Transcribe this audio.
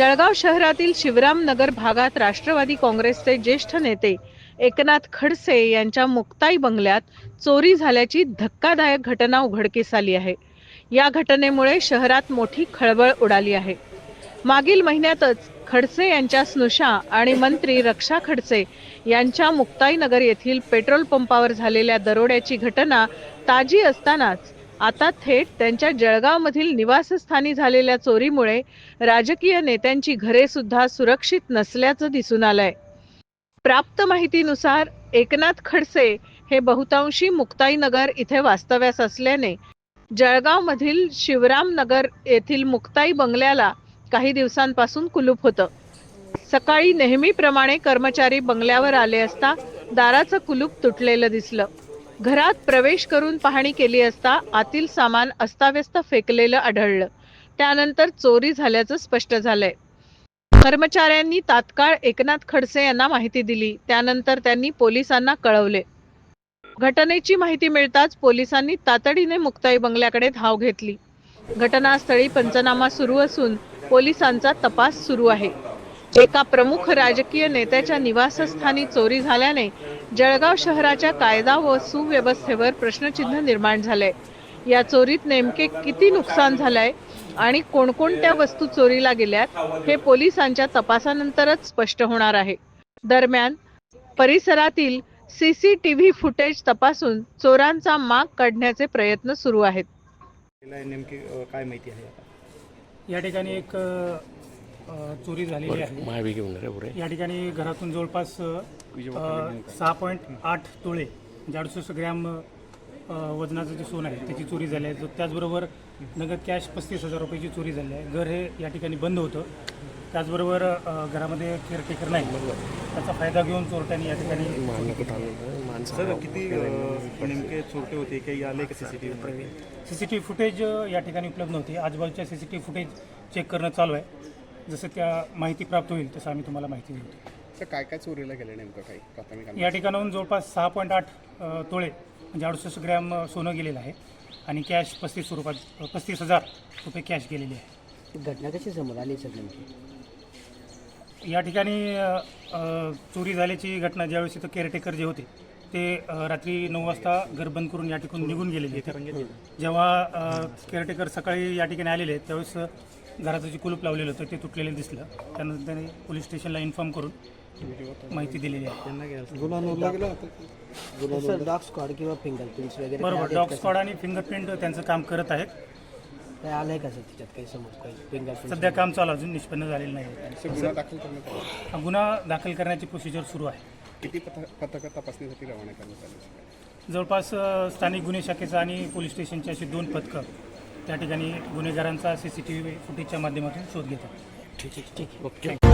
जळगाव शहरातील शिवरामनगर भागात राष्ट्रवादी काँग्रेसचे ज्येष्ठ नेते एकनाथ खडसे यांच्या मुक्ताई बंगल्यात चोरी झाल्याची धक्कादायक घटना उघडकीस आली आहे. या घटनेमुळे शहरात मोठी खळबळ उडाली आहे. मागील महिन्यातच खडसे यांच्या स्नुषा आणि मंत्री रक्षा खडसे यांच्या मुक्ताईनगर येथील पेट्रोल पंपावर झालेल्या दरोड्याची घटना ताजी असतानाच आता थेट त्यांच्या जळगावमधील निवासस्थानी झालेल्या चोरीमुळे राजकीय नेत्यांची घरे सुद्धा सुरक्षित नसल्याचं दिसून आलंय. प्राप्त माहितीनुसार एकनाथ खडसे हे बहुतांशी मुक्ताईनगर इथे वास्तव्यास असल्याने जळगावमधील शिवरामनगर येथील मुक्ताई बंगल्याला काही दिवसांपासून कुलूप होतं. सकाळी नेहमीप्रमाणे कर्मचारी बंगल्यावर आले असता दाराचं कुलूप तुटलेलं दिसलं. घरात प्रवेश करून पाहणी केली असता आतील सामान अस्ताव्यस्त फेकलेलं आढळलं. त्यानंतर चोरी झाल्याचं स्पष्ट झालंय. कर्मचाऱ्यांनी तात्काळ एकनाथ खडसे यांना माहिती दिली. त्यानंतर त्यांनी पोलिसांना कळवले. घटनेची माहिती मिळताच पोलिसांनी तातडीने मुक्ताई बंगल्याकडे धाव घेतली. घटनास्थळी पंचनामा सुरू असून पोलिसांचा तपास सुरू आहे. एका प्रमुख राजकीय नेत्याच्या निवासस्थानी चोरी झाल्याने जळगाव शहराच्या कायदा व सुव्यवस्थेवर प्रश्नचिन्ह निर्माण झालंय. या चोरीत नेमके किती नुकसान झालंय आणि कोणकोणत्या वस्तू चोरीला गेल्यात हे पोलिसांच्या तपासानंतरच स्पष्ट होणार आहे. दरम्यान परिसरातील सीसीटीव्ही फुटेज तपासून चोरांचा माग काढण्याचे प्रयत्न सुरू आहेत. काय माहिती आहे आता? या ठिकाणी एक चोरी झालेली आहे. महाबी घेऊन रे पुढे. या ठिकाणी घरातून जवळपास सहा पॉईंट आठ तोळे म्हणजे अडुसष्ट ग्रॅम अ, वजनाचं जे सोनं आहे त्याची चोरी झाली आहे. त्याचबरोबर नगद कॅश पस्तीस हजार रुपयाची चोरी झाली आहे. घर हे या ठिकाणी बंद होतं. त्याचबरोबर अ, घरामध्ये केअरटेकर नाही. त्याचा फायदा घेऊन चोरट्यांनी या ठिकाणी सर किती अ, नेमके चोरटे होते? काही आले का CCTV C C T V footage अ, या ठिकाणी उपलब्ध नव्हती. आजूबाजूच्या C C T V footage check करणं चालू आहे. जसं त्या माहिती प्राप्त होईल तसं आम्ही तुम्हाला माहिती देऊ. तर काय काय चोरीला गेलं नेमकं काही प्राथमिक अंदाज? या ठिकाणाहून जवळपास सहा पॉईंट आठ तोळे म्हणजे अडुसष्ट ग्रॅम अ, सोनं गेलेलं आहे आणि कॅश पस्तीस स्वरूपात पस्तीस हजार रुपये कॅश गेलेली आहे. घटना कशी समोर आली सर नेमकी? या ठिकाणी अ, अ, चोरी झाल्याची घटना ज्यावेळेस इथं केअरटेकर जे होते ते अ, रात्री नऊ वाजता घर बंद करून या ठिकाणी निघून गेलेले आहेत जेव्हा केअरटेकर सकाळी या ठिकाणी आलेले आहेत त्यावेळेस घराचं जे कुलूप लावलेलं होतं ते तुटलेलं दिसलं. त्यानंतर त्याने पोलीस स्टेशनला इन्फॉर्म करून माहिती दिलेली आहे. सर डॉग स्क्वॉड किंवा फिंगरप्रिंट्स वगैरे बरोबर डॉग स्क्वॉड आणि फिंगरप्रिंट त्यांचं काम करत आहेत? काय आलंय का सर त्याच्यात काही समोर काही फिंगरप्रिंट सध्या काम चालू अजून निष्पन्न झालेलं नाही असे गुन्हा दाखल करण्यात आला. हा गुन्हा दाखल करण्याची प्रोसिजर सुरू आहे. किती पथ पथकं तपासणीसाठी रवाना करण्यात आले? जवळपास स्थानिक गुन्हे शाखेचं आणि पोलीस स्टेशनची अशी दोन पथकं त्या ठिकाणी गुन्हेगारांचा सी सी टी व्ही फुटेजच्या माध्यमातून शोध घेतात. ठीक आहे ठीक आहे.